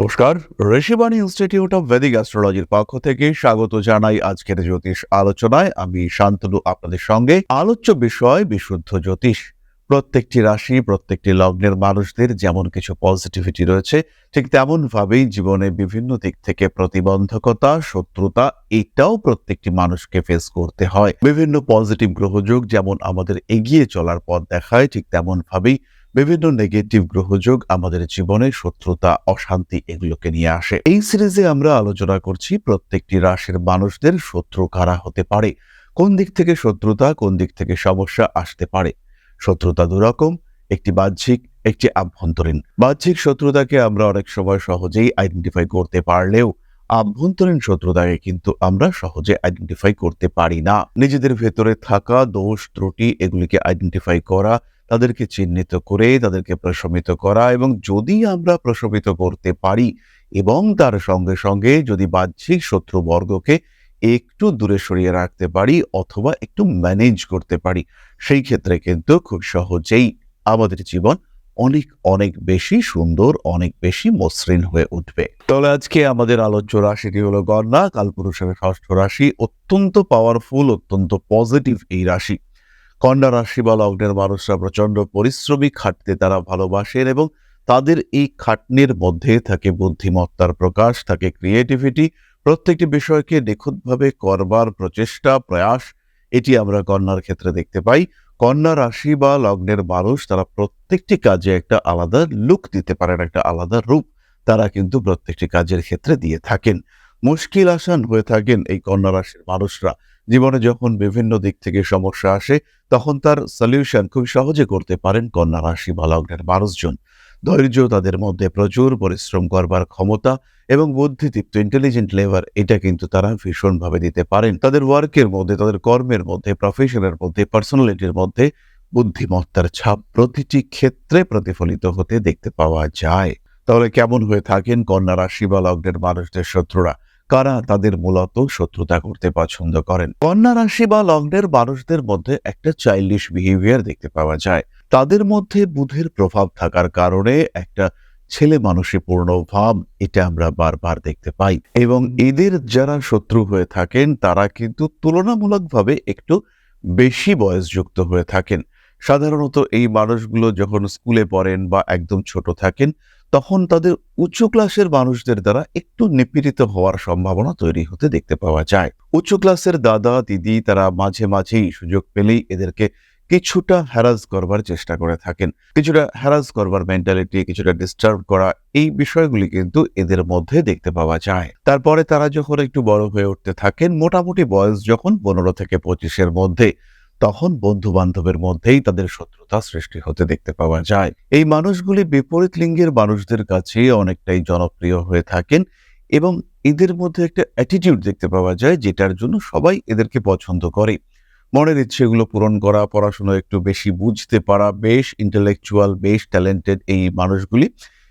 নমস্কার, Rishibani institute of Vedic অ্যাস্ট্রোলজির পক্ষ থেকে স্বাগত জানাই আজকের জ্যোতিষ আলোচনায়। আমি শান্তনু, আপনাদের সঙ্গে আলোচ্য বিষয় বিশুদ্ধ জ্যোতিষ। প্রত্যেকটি রাশি, প্রত্যেকটি লগ্নের মানুষদের যেমন কিছু পজিটিভিটি রয়েছে, ঠিক তেমনভাবেই জীবনে বিভিন্ন দিক থেকে প্রতিবন্ধকতা, শত্রুতা, এটাও প্রত্যেকটি মানুষকে ফেস করতে হয়। বিভিন্ন পজিটিভ গ্রহযোগ যেমন আমাদের এগিয়ে চলার পথ দেখায়, ঠিক তেমন ভাবেই বিভিন্ন নেগেটিভ গ্রহযোগ আমাদের জীবনে শত্রুতা, অশান্তি এগুলোকে নিয়ে আসে। এই সিরিজে আমরা আলোচনা করছি প্রত্যেকটি রাশির মানুষদের শত্রু কারা হতে পারে, কোন দিক থেকে শত্রুতা, কোন দিক থেকে সমস্যা আসতে পারে। শত্রুতা দুরকম, একটি বাহ্যিক, একটি আভ্যন্তরীণ। বাহ্যিক শত্রুতাকে আমরা অনেক সময় সহজেই আইডেন্টিফাই করতে পারলেও, আভ্যন্তরীণ শত্রুতাকে কিন্তু আমরা সহজে আইডেন্টিফাই করতে পারি না। নিজেদের ভেতরে থাকা, দোষ, ত্রুটি এগুলিকে আইডেন্টিফাই করা তাদেরকে চিহ্নিত করে, তাদেরকে প্রশমিত করা এবং যদি আমরা প্রশমিত করতে পারি এবং তার সঙ্গে সঙ্গে যদি বাহ্যিক শত্রুবর্গকে একটু দূরে সরিয়ে রাখতে পারি অথবা একটু ম্যানেজ করতে পারি, সেই ক্ষেত্রে কিন্তু খুব সহজেই আমাদের জীবন অনেক অনেক বেশি সুন্দর, অনেক বেশি মসৃণ হয়ে উঠবে। তাহলে আজকে আমাদের আলোচ্য রাশিটি হলো গণনা, কালপুরুষের ষষ্ঠ রাশি, অত্যন্ত পাওয়ারফুল অত্যন্ত পজিটিভ এই রাশি। কন্যা রাশি বা লগ্নের মানুষরা প্রচণ্ড পরিশ্রমী খাটতে তারা ভালোবাসেন এবং তাদের এই খাটনির মধ্যে থাকে বুদ্ধিমত্তার প্রকাশ, থাকে ক্রিয়েটিভিটি প্রত্যেকটি বিষয়কে নিখুঁতভাবে করবার প্রচেষ্টা, প্রয়াস, এটি আমরা কন্যার ক্ষেত্রে দেখতে পাই। কন্যা রাশি বা লগ্নের মানুষ তারা প্রত্যেকটি কাজে একটা আলাদা লুক দিতে পারেন, একটা আলাদা রূপ তারা কিন্তু প্রত্যেকটি কাজের ক্ষেত্রে দিয়ে থাকেন। মুশকিল আসান হয়ে থাকেন এই কন্যা রাশির মানুষরা। জীবনে যখন বিভিন্ন দিক থেকে সমস্যা আসে, তখন তার সলিউশন খুব সহজে করতে পারেন কন্যা রাশি বা লগ্নের মানুষজন। ধৈর্য তাদের মধ্যে প্রচুর পরিশ্রম করবার ক্ষমতা এবং বুদ্ধিদীপ্ত ইন্টেলিজেন্ট লেভার এটা কিন্তু তারা ভীষণভাবে দিতে পারেন। তাদের ওয়ার্কের মধ্যে, তাদের কর্মের মধ্যে প্রফেশনের মধ্যে পার্সোনালিটির মধ্যে বুদ্ধিমত্তার ছাপ প্রতিটি ক্ষেত্রে প্রতিফলিত হতে দেখতে পাওয়া যায়। তাহলে কেমন হয়ে থাকেন কন্যা রাশি বা লগ্নের মানুষদের শত্রুরা? কারা তাদের মূলত শত্রুতা করতে পছন্দ করেন? কন্যা রাশি বা লগ্নের মানুষদের মধ্যে একটা চাইল্ডিশ বিহেভিয়ার দেখতে পাওয়া যায়। তাদের মধ্যে বুধের প্রভাব থাকার কারণে একটা ছেলে মানুষে পূর্ণ ভাব এটা আমরা বারবার দেখতে পাই। এবং এদের যারা শত্রু হয়ে থাকেন তারা কিন্তু তুলনামূলকভাবে একটু বেশি বয়সযুক্ত হয়ে থাকেন। সাধারণত এই মানুষগুলো যখন স্কুলে পড়েন বা একদম ছোট থাকেন তখন তাদের উচ্চ ক্লাসের মানুষদের দ্বারা একটু নিপীড়িত হওয়ার সম্ভাবনা তৈরি হতে দেখতে পাওয়া যায়। উচ্চ ক্লাসের দাদা, দিদি তারা মাঝে মাঝেই সুযোগ পেলেই এদেরকে কিছুটা হ্যারাস করবার চেষ্টা করে থাকেন। কিছুটা হ্যারাস করবার মেন্টালিটি কিছুটা ডিস্টার্ব করা এই বিষয়গুলি কিন্তু এদের মধ্যে দেখতে পাওয়া যায়। তারপরে তারা যখন একটু বড় হয়ে উঠতে থাকেন, মোটামুটি বয়স যখন পনেরো থেকে পঁচিশের মধ্যে তখন বন্ধু বান্ধবের মধ্যেই তাদের শত্রুতা সৃষ্টি হতে দেখতে পাওয়া যায়। এই মানুষগুলি বিপরীত লিঙ্গের মানুষদের কাছে অনেকটাই জনপ্রিয় হয়ে থাকেন এবং এদের মধ্যে একটা অ্যাটিটিউড দেখতে পাওয়া যায় যেটার জন্য সবাই এদেরকে পছন্দ করে। মনের ইচ্ছেগুলো পূরণ করা, পড়াশোনা একটু বেশি বুঝতে পারা, বেশ ইন্টেলেকচুয়াল বেশ ট্যালেন্টেড এই মানুষগুলি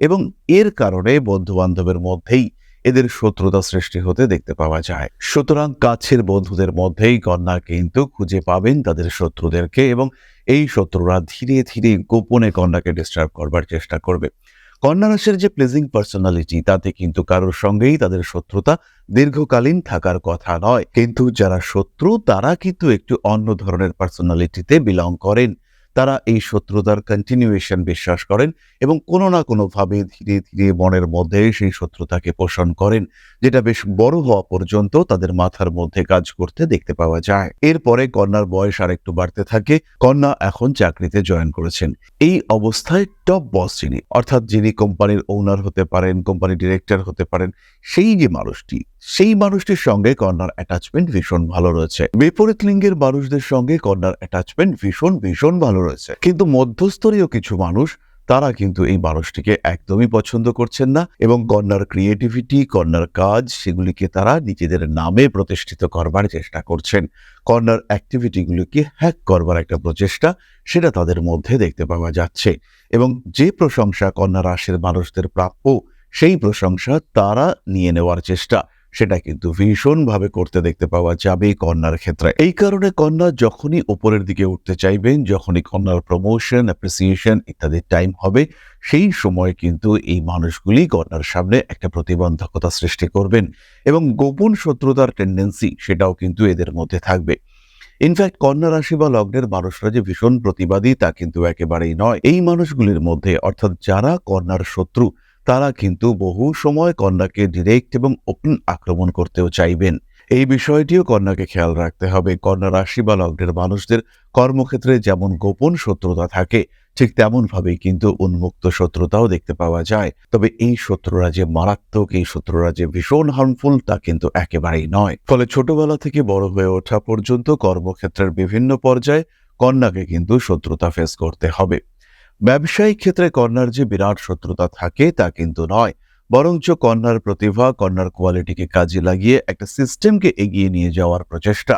এবং এর কারণে বন্ধু বান্ধবের মধ্যেই এদের শত্রুতা সৃষ্টি হতে দেখতে পাওয়া যায়। সুতরাং কাছের বন্ধুদের মধ্যেই কন্যা কিন্তু খুঁজে পাবেন তাদের শত্রুদেরকে এবং এই শত্রুরা ধীরে ধীরে গোপনে কন্যাকে ডিস্টার্ব করবার চেষ্টা করবে। কন্যা রাশির যে প্লেজিং পার্সোনালিটি তাতে কিন্তু কারোর সঙ্গেই তাদের শত্রুতা দীর্ঘকালীন থাকার কথা নয়। কিন্তু যারা শত্রু, তারা কিন্তু একটু অন্য ধরনের পার্সোনালিটিতে বিলং করেন। তারা এই শত্রুতার কন্টিনিউয়েশন বিশ্বাস করেন এবং কোনো না কোনোভাবে ধীরে ধীরে মনের মধ্যে সেই শত্রুতাকে পোষণ করেন, যেটা বেশ বড় হওয়া পর্যন্ত তাদের মাথার মধ্যে কাজ করতে দেখতে পাওয়া যায়। এরপরে কন্যার বয়স আর একটু বাড়তে থাকে, কন্যা এখন চাকরিতে জয়েন করেছেন। এই অবস্থায় টপ বস যিনি, অর্থাৎ যিনি কোম্পানির ওনার হতে পারেন কোম্পানি ডিরেক্টর হতে পারেন, সেই যে মানুষটি সেই মানুষটির সঙ্গে কন্যার অ্যাটাচমেন্ট ভীষণ ভালো রয়েছে। বিপরীত লিঙ্গের মানুষদের সঙ্গে কন্যার অ্যাটাচমেন্ট ভীষণ ভীষণ ভালো রয়েছে। কিন্তু মধ্যস্তরীয় কিছু মানুষ, তারা কিন্তু এই মানুষটিকে একদমই পছন্দ করছেন না এবং কন্যার ক্রিয়েটিভিটি কন্যার কাজ, সেগুলিকে তারা নিজেদের নামে প্রতিষ্ঠিত করবার চেষ্টা করছেন। কন্যার অ্যাক্টিভিটিগুলিকে হ্যাক করবার একটা প্রচেষ্টা, সেটা তাদের মধ্যে দেখতে পাওয়া যাচ্ছে। এবং যে প্রশংসা কন্যা রাশির মানুষদের প্রাপ্য, সেই প্রশংসা তারা নিয়ে নেওয়ার চেষ্টা। সেটা কিন্তু ভীষণভাবে করতে দেখতে পাওয়া যাবে কন্যার ক্ষেত্রে। এই কারণে কন্যা যখনই ওপরের দিকে উঠতে চাইবেন, যখনই কন্যার প্রমোশন অ্যাপ্রিসিয়েশন ইত্যাদি টাইম হবে, সেই সময় কিন্তু এই মানুষগুলি কন্যার সামনে একটা প্রতিবন্ধকতা সৃষ্টি করবেন এবং গোপন শত্রুতার টেন্ডেন্সি সেটাও কিন্তু এদের মধ্যে থাকবে। ইনফ্যাক্ট কন্যা রাশি বা লগ্নের মানুষরা যে ভীষণ প্রতিবাদী তা কিন্তু একেবারেই নয়। এই মানুষগুলির মধ্যে অর্থাৎ যারা কন্যার শত্রু তারা কিন্তু বহু সময় কন্যাকে ডিরেক্ট এবং ওপেন আক্রমণ করতেও চাইবেন। এই বিষয়টিও কন্যাকে খেয়াল রাখতে হবে। কন্যা রাশি বা লগ্নের মানুষদের কর্মক্ষেত্রে যেমন গোপন শত্রুতা থাকে, ঠিক তেমন ভাবেই কিন্তু উন্মুক্ত শত্রুতাও দেখতে পাওয়া যায়। তবে এই শত্রুরা যে মারাত্মক, এই শত্রুরা যে ভীষণ হার্মফুল তা কিন্তু একেবারেই নয়। ফলে ছোটবেলা থেকে বড় হয়ে ওঠা পর্যন্ত কর্মক্ষেত্রের বিভিন্ন পর্যায়ে কন্যাকে কিন্তু শত্রুতা ফেস করতে হবে। ব্যবসায়িক ক্ষেত্রে কন্যার যে বিরাট শত্রুতা থাকে তা কিন্তু নয়। বরঞ্চ কন্যার প্রতিভা, কন্যার কোয়ালিটিকে কাজে লাগিয়ে একটা সিস্টেমকে এগিয়ে নিয়ে যাওয়ার প্রচেষ্টা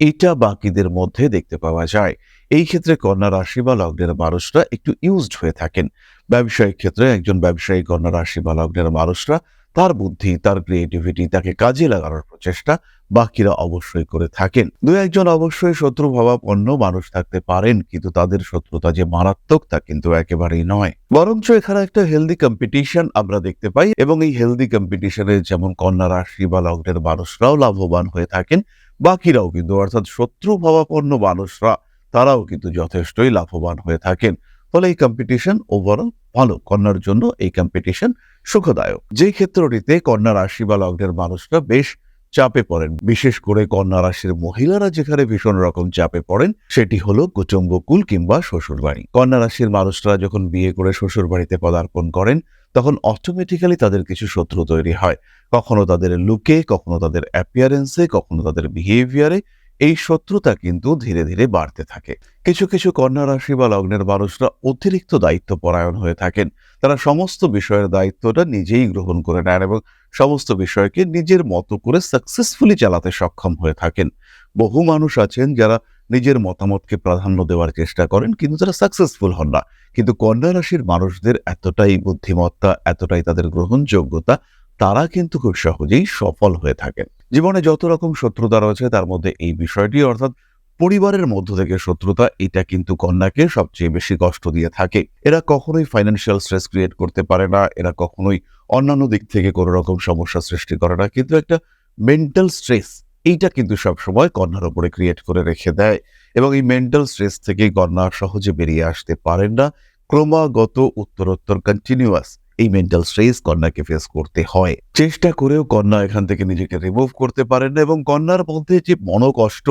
এটা বাকিদের মধ্যে দেখতে পাওয়া যায়। এই ক্ষেত্রে কন্যা রাশি বা লগ্নের মানুষরা একটু ইউজড হয়ে থাকেন। ব্যবসায়িক ক্ষেত্রে একজন ব্যবসায়ী কন্যা রাশি বা লগ্নের মানুষরা তার বুদ্ধি, তার ক্রিয়েটিভিটি তাকে কাজে লাগানোর প্রচেষ্টা বাকিরা অবশ্যই করে থাকেন। দু একজন অবশ্যই শত্রু ভাবাপন্ন মানুষ থাকতে পারেন, কিন্তু তাদের শত্রুতা যে মারাত্মক তা কিন্তু একেবারেই নয়। বরঞ্চ এখানে একটা হেলদি কম্পিটিশন আমরা দেখতে পাই এবং এই হেলদি কম্পিটিশনে যেমন কন্যা রাশি বা লগ্নের মানুষরাও লাভবান হয়ে থাকেন, বাকিরাও কিন্তু অর্থাৎ শত্রু ভাবাপন্ন মানুষরা, তারাও কিন্তু যথেষ্টই লাভবান হয়ে থাকেন। ফলে এই কম্পিটিশন ওভারঅল ভালো, কন্যার জন্য এই কম্পিটিশন সুখদায়ক। যে ক্ষেত্রটিতে কন্যা রাশি বা লগ্নের মানুষরা বেশ চাপে পড়েন, বিশেষ করে কন্যা রাশির মহিলারা যেখানে ভীষণ রকম চাপে পড়েন, সেটি হলো কুটুম্বকুল কিংবা শ্বশুরবাড়ি। কন্যা রাশির মানুষরা যখন বিয়ে করে শ্বশুর বাড়িতে পদার্পণ করেন, তখন অটোমেটিক্যালি তাদের কিছু শত্রু তৈরি হয়। কখনো তাদের লুকে কখনো তাদের অ্যাপিয়ারেন্সে কখনো তাদের বিহেভিয়ারে এই শত্রুতা কিন্তু ধীরে ধীরে বাড়তে থাকে। কিছু কিছু কন্যা রাশি বা লগ্নের মানুষরা অতিরিক্ত দায়িত্ব পরায়ণ হয়ে থাকেন। তারা সমস্ত বিষয়ের দায়িত্বটা নিজেই গ্রহণ করে নেন এবং সমস্ত বিষয়কে নিজের মতো করে সাকসেসফুলি চালাতে সক্ষম হয়ে থাকেন। বহু মানুষ আছেন যারা নিজের মতামতকে প্রাধান্য দেওয়ার চেষ্টা করেন, কিন্তু তারা সাকসেসফুল হন না। কিন্তু কন্যা রাশির মানুষদের এতটাই বুদ্ধিমত্তা, এতটাই তাদের গ্রহণযোগ্যতা তারা কিন্তু খুব সহজেই সফল হয়ে থাকেন। জীবনে যত রকম শত্রুতা রয়েছে, তার মধ্যে এই বিষয়টি, অর্থাৎ পরিবারের মধ্য থেকে শত্রুতা, এটা কিন্তু কন্যাকে সবচেয়ে বেশি কষ্ট দিয়ে থাকে। এরা কখনোই ফাইন্যান্সিয়াল স্ট্রেস ক্রিয়েট করতে পারে না, এরা কখনোই অন্যান্য দিক থেকে কোনো রকম সমস্যা সৃষ্টি করে না, কিন্তু একটা মেন্টাল স্ট্রেস এইটা কিন্তু সবসময় কন্যার উপরে ক্রিয়েট করে রেখে দেয়। এবং এই মেন্টাল স্ট্রেস থেকে কন্যা সহজে বেরিয়ে আসতে পারেন না। ক্রমাগত উত্তরোত্তর কন্টিনিউয়াস এই মেন্টাল স্ট্রেস কন্যাকে ফেস করতে হয়। চেষ্টা করেও কন্যা এখান থেকে নিজেকে রিমুভ করতে পারেন না এবং কন্যার মধ্যে যে মনোকষ্ট,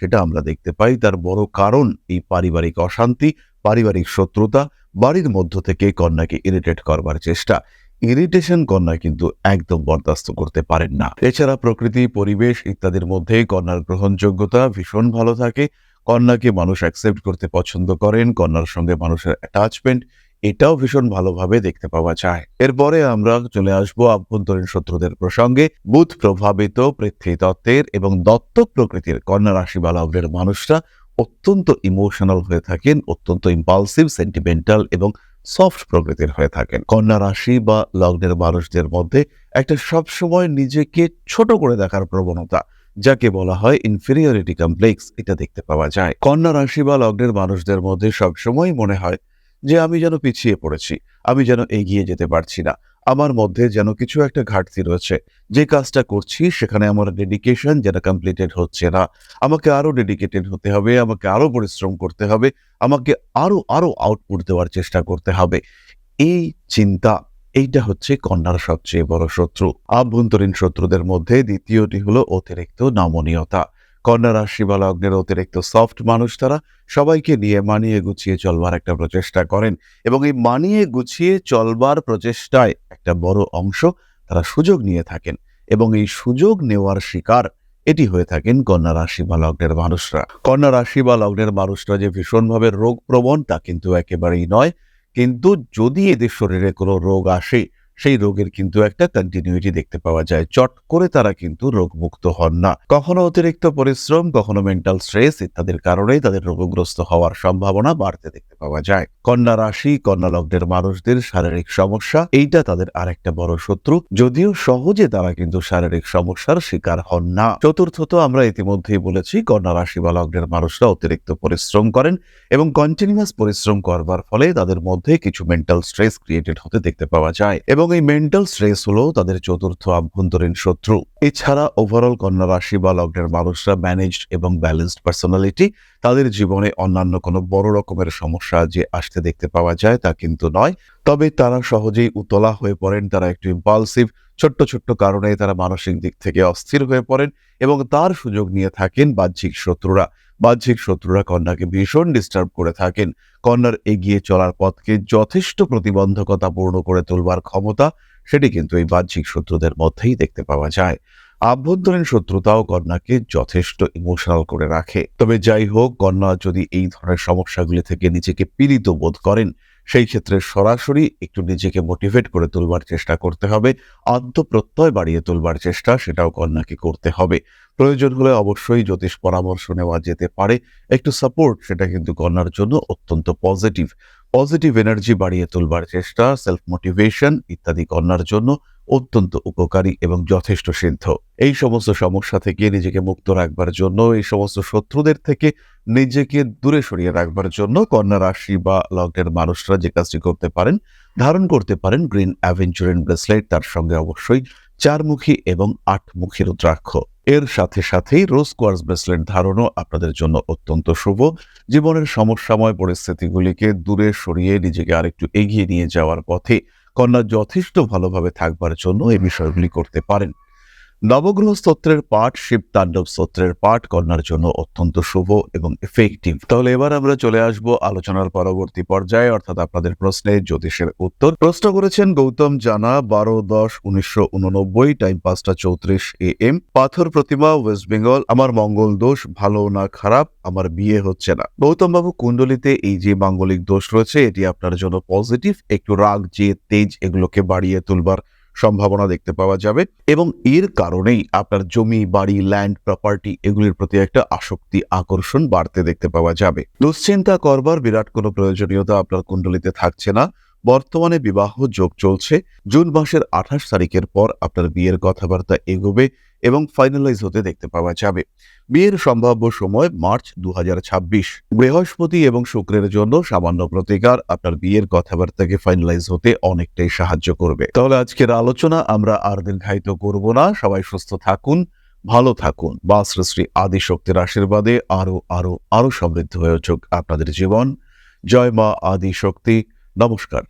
সেটা আমরা দেখতে পাই। তার বড় কারণ এই পারিবারিক অশান্তি, পারিবারিক শত্রুতা, বাড়ির মধ্য থেকে কন্যাকে ইরিটেট করবার চেষ্টা। ইরিটেশন কন্যা কিন্তু একদম বরদাস্ত করতে পারেন না। এছাড়া প্রকৃতি, পরিবেশ ইত্যাদির মধ্যে কন্যার গ্রহণযোগ্যতা ভীষণ ভালো থাকে। কন্যাকে মানুষ অ্যাকসেপ্ট করতে পছন্দ করেন। কন্যার সঙ্গে মানুষের অ্যাটাচমেন্ট এটাও ভীষণ ভালোভাবে দেখতে পাওয়া যায়। এরপরে আমরা চলে আসব আভ্যন্তরীণ শত্রুদের প্রসঙ্গে। বুধ প্রভাবিত পৃথ্বীতত্ত্বের এবং দত্তক প্রকৃতির কন্যা রাশি বা মানুষরা অত্যন্ত ইমোশনাল হয়ে থাকেন, অত্যন্ত ইম্পালসিভ সেন্টিমেন্টাল এবং সফট প্রকৃতির হয়ে থাকেন। কন্যা রাশি বা লগ্নের মানুষদের মধ্যে একটা সবসময় নিজেকে ছোট করে দেখার প্রবণতা, যাকে বলা হয় ইনফেরিয়রিটি কমপ্লেক্স এটা দেখতে পাওয়া যায়। কন্যা রাশি বা লগ্নের মানুষদের মধ্যে সবসময় মনে হয় যে আমি যেন পিছিয়ে পড়েছি, আমি যেন এগিয়ে যেতে পারছি না। আমার মধ্যে যেন কিছু একটা ঘাটতি রয়েছে। যে কাজটা করছি, সেখানে আমার ডেডিকেশন যেটা কমপ্লিটেড হচ্ছে না। আমাকে আরও ডেডিকেটেড হতে হবে, আমাকে আরও পরিশ্রম করতে হবে, আমাকে আরও আরও আউটপুট দেওয়ার চেষ্টা করতে হবে। এই চিন্তা, এইটা হচ্ছে কন্যার সবচেয়ে বড় শত্রু। আভ্যন্তরীণ শত্রুদের মধ্যে দ্বিতীয়টি হলো অতিরিক্ত নমনীয়তা। কন্যা রাশি বা লগ্নের অতিরিক্ত সফট মানুষ তারা সবাইকে নিয়ে মানিয়ে গুছিয়ে চলবার একটা প্রচেষ্টা করেন এবং এই মানিয়ে গুছিয়ে চলবার প্রচেষ্টায় একটা বড় অংশ তারা সুযোগ নিয়ে থাকেন এবং এই সুযোগ নেওয়ার শিকার এটি হয়ে থাকেন কন্যা রাশি বা লগ্নের মানুষরা। কন্যা রাশি বা লগ্নের মানুষরা যে ভীষণভাবে রোগ প্রবণ তা কিন্তু একেবারেই নয়। কিন্তু যদি এদের শরীরে কোনো রোগ আসে সেই রোগের কিন্তু একটা কন্টিনিউটি দেখতে পাওয়া যায়। চট করে তারা কিন্তু রোগমুক্ত হন না। কখনো অতিরিক্ত পরিশ্রম, কখনো মেন্টাল স্ট্রেস ইত্যাদির কারণে তাদের রোগগ্রস্ত হওয়ার সম্ভাবনা বাড়তে দেখতে পাওয়া যায়। কন্যা রাশি, কন্যা লগ্নের মানুষদের শারীরিক সমস্যা, এইটা তাদের আরেকটা বড় শত্রু। যদিও সহজে তারা কিন্তু শারীরিক সমস্যার শিকার হন না। চতুর্থত আমরা ইতিমধ্যেই বলেছি, কন্যা রাশি বা লগ্নের মানুষরা অতিরিক্ত পরিশ্রম করেন এবং কন্টিনিউয়াস পরিশ্রম করবার ফলে তাদের মধ্যে কিছু মেন্টাল স্ট্রেস ক্রিয়েটেড হতে দেখতে পাওয়া যায়। এবং এই মেন্টাল স্ট্রেস হলো তাদের চতুর্থ আভ্যন্তরীণ শত্রু। এছাড়া ওভারঅল কন্যা রাশি বা লগ্নের মানুষরা ম্যানেজড এবং ব্যালেন্সড পার্সোনালিটি তাদের জীবনে অন্যান্য কোনো বড় রকমের সমস্যা যে আসতে দেখতে পাওয়া যায় তা কিন্তু নয়। তবে তারা সহজেই উতলা হয়ে পড়েন, তারা একটু ইম্পালসিভ ছোট্ট ছোট্ট কারণে তারা মানসিক দিক থেকে অস্থির হয়ে পড়েন এবং তার সুযোগ নিয়ে থাকেন বাহ্যিক শত্রুরা। বাহ্যিক শত্রুরা কন্যাকে ভীষণ ডিস্টার্ব করে থাকেন। কন্যার এগিয়ে চলার পথকে যথেষ্ট প্রতিবন্ধকতা পূর্ণ করে তোলবার ক্ষমতা সেটি কিন্তু এই বাহ্যিক শত্রুদের মধ্যেই দেখতে পাওয়া যায়। আভ্যন্তরীণ শত্রুতাও কন্যাকে যথেষ্ট ইমোশনাল করে রাখে। তবে যাই হোক, কন্যা যদি এই ধরনের সমস্যাগুলি থেকে নিজেকে পীড়িত বোধ করেন, সেই ক্ষেত্রে সরাসরি একটু নিজেকে মোটিভেট করে তুলবার চেষ্টা করতে হবে। আত্মপ্রত্যয় বাড়িয়ে তুলবার চেষ্টা সেটাও কন্যাকে করতে হবে। প্রয়োজন হলে অবশ্যই জ্যোতিষ পরামর্শ নেওয়া যেতে পারে। একটু সাপোর্ট সেটা কিন্তু কন্যার জন্য অত্যন্ত পজিটিভ পজিটিভ এনার্জি বাড়িয়ে তুলবার চেষ্টা সেলফ মোটিভেশন ইত্যাদি কন্যার জন্য অত্যন্ত উপকারী এবং যথেষ্ট সিদ্ধ। এই সমস্ত সমস্যা থেকে নিজেকে মুক্ত রাখবার জন্য, এই সমস্ত শত্রুদের থেকে নিজেকে দূরে সরিয়ে রাখবার জন্য কন্যা রাশি বা লগ্নের মানুষরা যে কাজটি করতে পারেন, ধারণ করতে পারেন গ্রিন অ্যাভেঞ্চুরিন ব্রেসলেট তার সঙ্গে অবশ্যই চারমুখী এবং আটমুখী রুদ্রাক্ষ। এর সাথে সাথেই রোজ কোয়ার্স ব্রেসলেট ধারণও আপনাদের জন্য অত্যন্ত শুভ। জীবনের সমস্যাময় পরিস্থিতিগুলিকে দূরে সরিয়ে নিজেকে আরেকটু এগিয়ে নিয়ে যাওয়ার পথে কন্যা যথেষ্ট ভালোভাবে থাকবার জন্য এই বিষয়গুলি করতে পারেন। নবগ্রহ স্তোত্রের পাঠ, শিব তাণ্ডব স্তোত্রের পাঠ কন্যার জন্য অত্যন্ত শুভ এবং এফেক্টিভ তাহলে এবার আমরা চলে আসব আলোচনার পরবর্তী পর্যায়ে, অর্থাৎ আপনাদের প্রশ্নে জ্যোতিষের উত্তর। প্রশ্ন করেছেন গৌতম জানা, বারো দশ উনিশশো উননব্বই, টাইম পাঁচটা চৌত্রিশ এ এম। পাথর প্রতিমা, ওয়েস্ট বেঙ্গল, আমার মঙ্গল দোষ, ভালো না খারাপ, আমার বিয়ে হচ্ছে না। গৌতম বাবু কুণ্ডলিতে এই যে মাঙ্গলিক দোষ রয়েছে, এটি আপনার জন্য পজিটিভ একটু রাগ যে তেজ, এগুলোকে বাড়িয়ে তুলবার সম্ভাবনা দেখতে পাওয়া যাবে এবং এর কারণেই আপনার জমি, বাড়ি ল্যান্ড প্রপার্টি এগুলির প্রতি একটা আসক্তি, আকর্ষণ বাড়তে দেখতে পাওয়া যাবে। দুশ্চিন্তা করবার বিরাট কোনো প্রয়োজনীয়তা আপনার কুণ্ডলিতে থাকছে না। বর্তমানে বিবাহ যোগ চলছে। জুন মাসের আঠাশ তারিখের পর আপনার বিয়ের কথাবার্তা এগোবে এবং ফাইনালাইজ হতে দেখতে পাওয়া যাবে। বিয়ের সম্ভাব্য সময় মার্চ দু হাজার ছাব্বিশ। বৃহস্পতি এবং শুক্রের জন্য সামান্য প্রতিকার আপনার বিয়ের কথাবার্তাকে ফাইনালাইজ হতে অনেকটাই সাহায্য করবে। তাহলে আজকের আলোচনা আমরা আর দীর্ঘায়িত করব না। সবাই সুস্থ থাকুন, ভালো থাকুন। বা শ্রী আদিশক্তির আশীর্বাদে আরও আরও আরও সমৃদ্ধ হয়ে উঠুক আপনাদের জীবন। জয় মা আদি শক্তি নমস্কার।